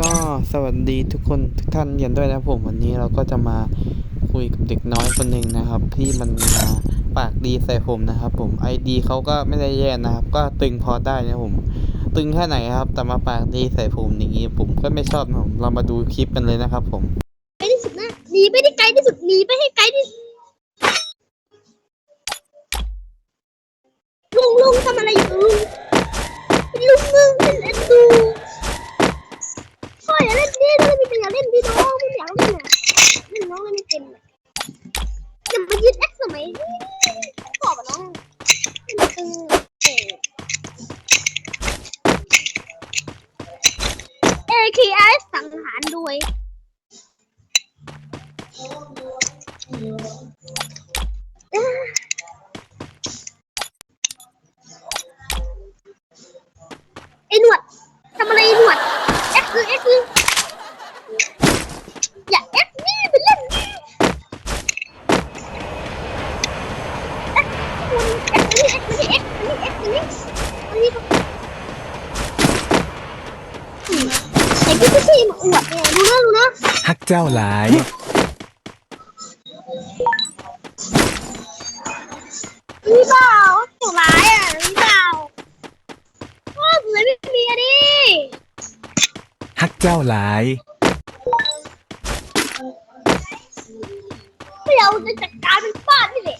ก็สวัสดีทุกคนทุกท่านกันด้วยนะครับผมวันนี้เราก็จะมาคุยกับเด็กน้อยคนหนึ่งนะครับที่มันมาปากดีใส่ผมนะครับผมไอดีเขาก็ไม่ได้แย่นะครับ ก็ตึงพอได้นะครับผม ตึงแค่ไหนครับ แต่มาปากดีใส่ผมอย่างนี้ผมก็ไม่ชอบนะครับผมเรามาดูคลิปกันเลยนะครับ ผมไกลที่สุดนะหนีไปได้ไกลที่สุดหนีไปให้ไกลที่ลุงลุงทำอะไรอยู่ลุงลุงเล่นเล่นดูพ่ออย่าเล่นดิถ้าไม่เป็น อย่าเล่นดิน้องไม่อยากเล่นอะเล่นน้องเล่นไม่เป็นอะมายึดแอคสมัยนี้พ่อบน้องเล่นคือเอคีไอสังหารด้วยไอ้ ไอ้ที่ไม่ใช่มาอวดเนี่ยรู้นะรู้นะฮักเจ้าหลาย มีเปล่าถูกร้ายอะมีเปล่าโอ้สวยไม่มีอะดิฮักเจ้าหลายเราจะจัดการเป็นฟาดนี่แหละ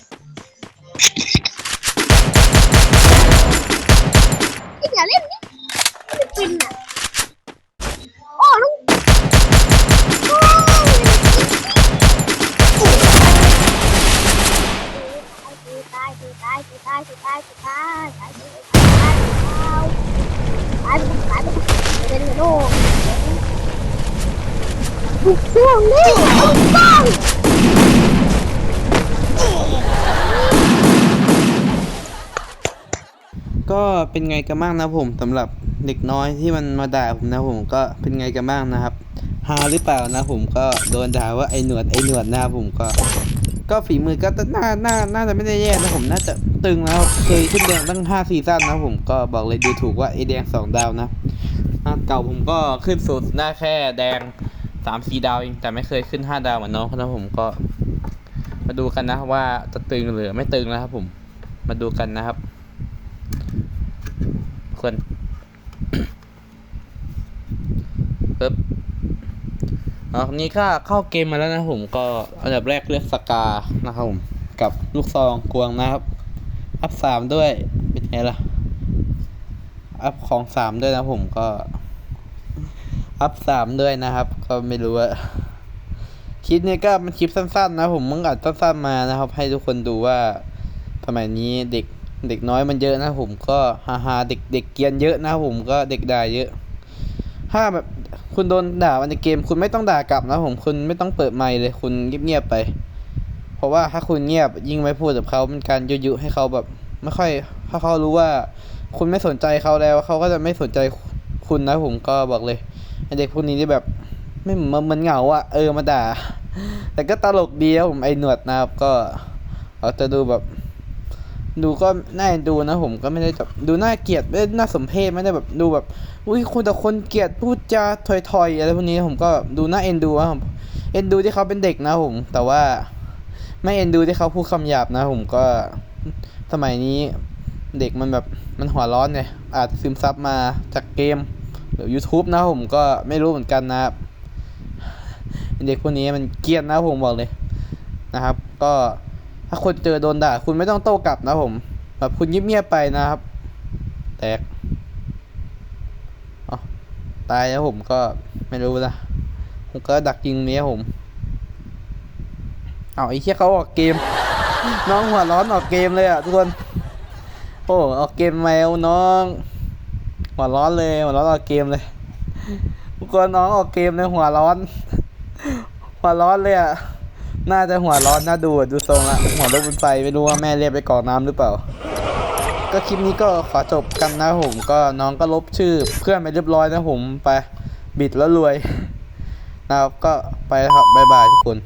บุกช่วงนี้บุกช่วงก็เป็นไงกันบ้างนะผมสำหรับเด็กน้อยที่มันมาด่าผมนะผมก็เป็นไงกันบ้างนะครับฮาหรือเปล่านะผมก็โดนด่าว่าไอหนวดไอหนวดนะครับผมก็ ก็ฝีมือก็น่าน่าน่าจะไม่ได้แย่นะผมน่าจะตึงแล้วเคยขึ้นแดงตั้งห้าซีซั่นนะผมก็บอกเลยดูถูกว่าไอแดงสองดาวนะเก่าผมก็ขึ้นสุดหน้าแค่แดงสามซีดาวเองแต่ไม่เคยขึ้นห้าดาวเหมือนน้องเขานะผมก็ มาดูกันนะว่าจะตึงหรือไม่ตึงนะครับผม มาดูกันนะครับคนปึ๊บ เอาทีนี้ก็เข้าเกมมาแล้วนะผมก็อันดับแรกเลือกสกานะครับผมกับลูกซองกวงนะครับ อัพสามด้วย เป็นไงล่ะ อัพของสามด้วยนะผมก็ อัพสามด้วยนะครับ ก็ไม่รู้ว่าคลิปนี้ก็มันคลิปสั้นๆ นะผมมึงอัดสั้นๆมานะครับ ให้ทุกคนดูว่าสมัยนี้เด็กเด็กน้อยมันเยอะนะผมก็ฮาฮาเด็กเด็กเกียนเยอะนะผมก็เด็กด่าเยอะ ถ้าแบบ คุณโดนด่าในเกม คุณไม่ต้องด่ากลับนะผมคุณไม่ต้องเปิดไมค์เลยคุณเงียบๆไป เพราะว่าถ้าคุณเงียบยิ่งไม่พูดกับเขาเป็นการยุยุให้เขาแบบ ไม่ค่อยถ้าเขารู้ว่า คุณไม่สนใจเขาแล้วเขาก็จะไม่สนใจคุณนะผมก็บอกเลยไอเด็กพวกนี้ที่แบบ ไม่เหมือนมันเหงาอะเออมาด่า แต่ก็ตลกดีครับผมไอ้หนวดนะครับก็เราจะดูแบบ ดูก็น่าเอ็นดูนะผมก็ไม่ได้แบบดูน่าเกลียดไม่ได้น่าสมเพชไม่ได้แบบดูแบบอุ้ยคนแต่คนเกลียดพูดจาถอยๆอะไรพวกนี้ผมก็ดูน่าเอ็นดูครับเอ็นดูที่เขาเป็นเด็กนะผม แต่ว่าไม่เอ็นดูที่เขาพูดคำหยาบนะผมก็สมัยนี้เด็กมันแบบมันหัวร้อนไงอาจซึมซับมาจากเกม หรือ YouTube นะผมก็ไม่รู้เหมือนกันนะครับเด็กพวกนี้มันเกลียดนะผมบอกเลยนะครับ ก็ ถ้าคนเจอโดนด่าคุณไม่ต้องโต้กลับนะผม แบบคุณเงียบๆไปนะครับ แตกอ๋อตายแล้วผมก็ไม่รู้นะผมก็ดักยิงเมียผม เอาไอ้เชี่ยเขาออกเกม น้องหัวร้อนออกเกมเลยอะทุกคน โอ้ออกเกมแมวน้อง หัวร้อนเลยหัวร้อนออกเกมเลยทุกคนน้องออกเกมเลยหัวร้อน หัวร้อนเลยอะ น่าจะหัวร้อนน่าดูดูทรงละหัวรถบนไฟไม่รู้ว่าแม่เรียกไปกรอกน้ำหรือเปล่า ก็คลิปนี้ก็ขอจบกันนะผมก็น้องก็ลบชื่อเพื่อนไปเรียบร้อยนะผมไปบิดแล้วรวยนะครับก็ไปครับบ๊ายบายทุกคน